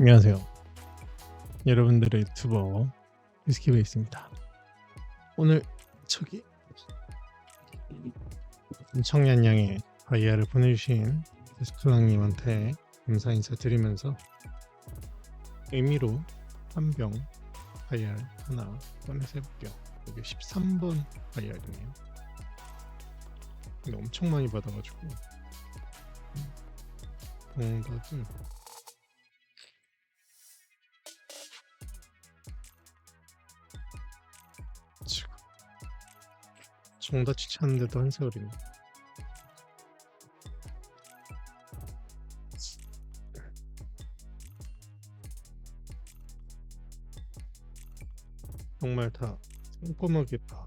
안녕하세요. 여러분들의 유튜버 위스키베이스입니다. 오늘 저기 청년 양의 다이아를 보내주신 데스클랑님한테 감사 인사 드리면서 의미로 한병 다이아 하나 꺼내서 해볼게요. 이게 13번 다이아이네요. 근데 엄청 많이 받아가지고 동갑은 정다 취치하는데도 한 세월이네. 정말 다 꼼꼼하게 다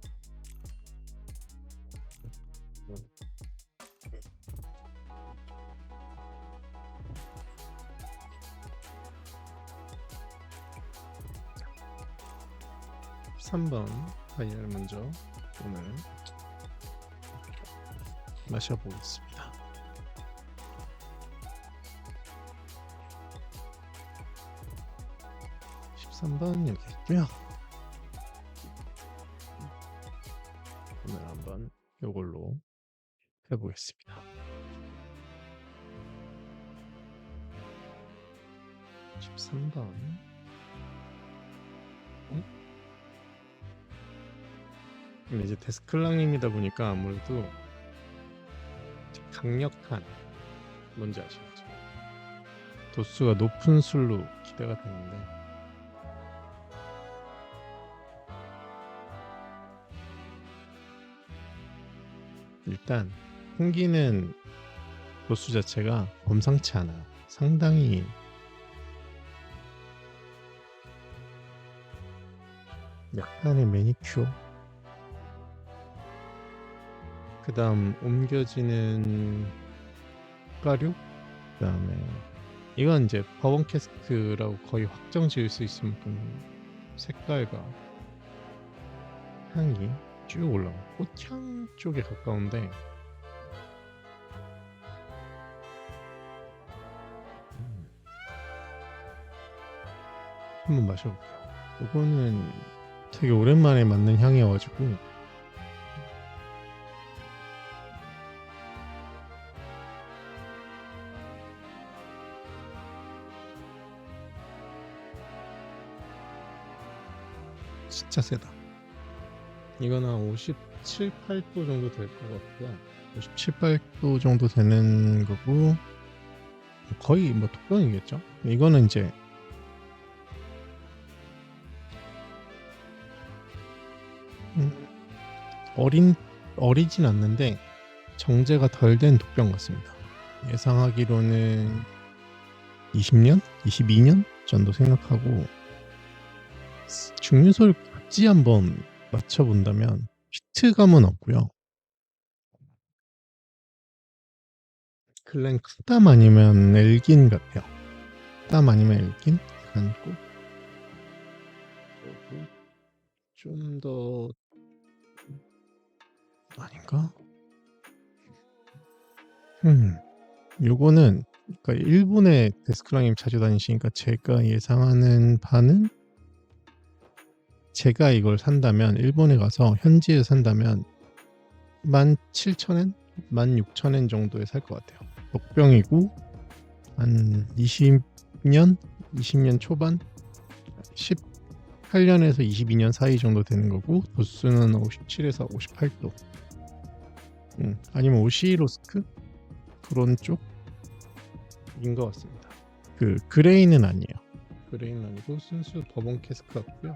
삼번 다이아를 먼저 오늘 마셔보겠습니다. 십삼 번 여기 있고요. 오늘 한번 이걸로 해보겠습니다. 십삼 번 근데 이제 데스클랑임이다 보니까 아무래도 강력한 뭔지 아시겠죠? 도수가 높은 술로 기대가 되는데 일단 풍기는 도수 자체가 범상치 않아요. 상당히 약간의 매니큐어 그 다음 옮겨지는 가루 그 다음에 이건 이제 버번 캐스크라고 거의 확정 지을 수 있을 만큼 색깔과 향이 쭉 올라와 꽃향 쪽에 가까운데 음. 한번 마셔볼게요 이거는 되게 오랜만에 맡는 향이어가지고 진짜 세다. 한 57, 8도 정도 될 것 같고요. 57, 8도 정도 되는 거고 거의 뭐 독병이겠죠. 이거는 이제 음, 어린 어리진 않는데 정제가 덜 된 독병 같습니다. 예상하기로는 20년, 22년 정도 생각하고 중류소를 굳이 한번 맞춰본다면 히트감은 없고요. 글렌 크담 아니면 엘긴 같아요. 크담 아니면 엘긴 간고 좀더 아닌가? 음, 요거는 그러니까 일본에 데스크랑님 자주 다니시니까 제가 예상하는 바는 제가 이걸 산다면 일본에 가서 현지에 산다면 17,000엔? 16,000엔 정도에 살 것 같아요. 독병이고 한 20년? 20년 초반? 18년에서 22년 사이 정도 되는 거고 도수는 57에서 58도 음, 아니면 오시로스크? 그런 쪽인 것 같습니다. 그 그레이는 아니에요. 그레이는 아니고 순수 버번 캐스크 같고요.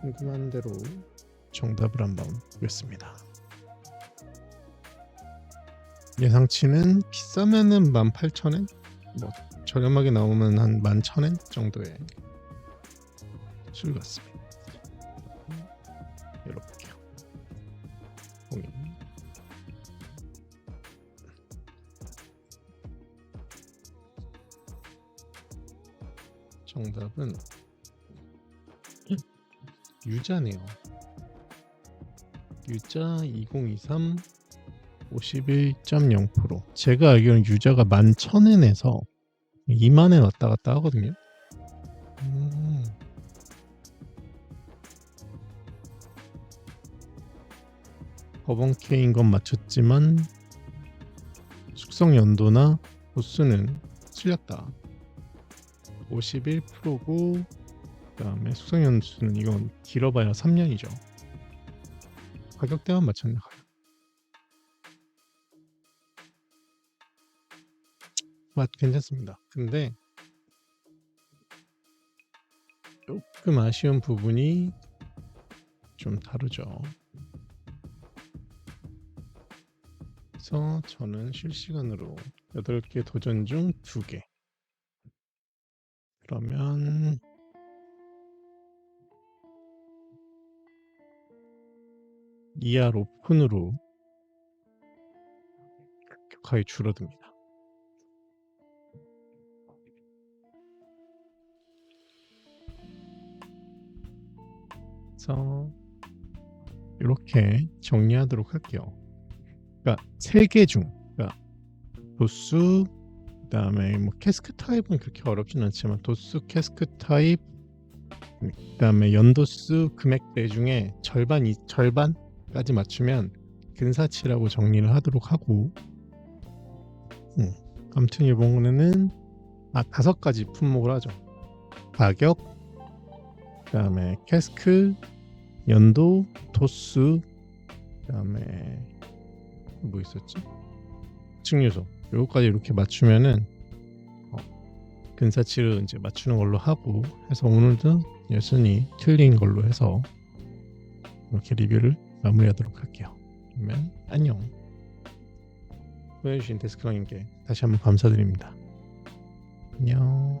궁금한 대로 정답을 한번 보겠습니다. 예상치는 비싸면은 18,000엔? 뭐 저렴하게 나오면 한 11,000엔 정도의 술 같습니다. 열어볼게요. 공인. 정답은 유자네요. 유자 2023 51.0% 제가 알기로는 유자가 11,000엔에서 2만에 왔다 갔다 하거든요. 음. 버번 K인 건 맞췄지만 숙성 연도나 도수는 틀렸다. 51%고 그다음에 숙성 연수는 이건 길어봐야 3년이죠. 가격대만. 가격. 맛 괜찮습니다. 근데 조금 아쉬운 부분이 좀 다르죠. 그래서 저는 실시간으로 8개 도전 중 2개. 그러면 이하 오픈으로 격하게 줄어듭니다. 그래서 이렇게 정리하도록 할게요. 그러니까 세 개 중, 그러니까 도수, 그다음에 뭐 캐스크 타입은 그렇게 어렵진 않지만 도수, 캐스크 타입, 그다음에 연도수, 금액대 중에 절반 이 절반 까지 맞추면 근사치라고 정리를 하도록 하고, 음, 아무튼 이번에는 아 다섯 가지 품목을 하죠. 가격, 그다음에 캐스크, 연도, 도수, 그다음에 뭐 있었지? 증류소. 요거까지 이렇게 맞추면은 어, 근사치를 이제 맞추는 걸로 하고 해서 오늘도 여전히 틀린 걸로 해서 이렇게 리뷰를 마무리하도록 할게요. 그러면 안녕. 보내주신 데스크랑님께 다시 한번 감사드립니다. 안녕.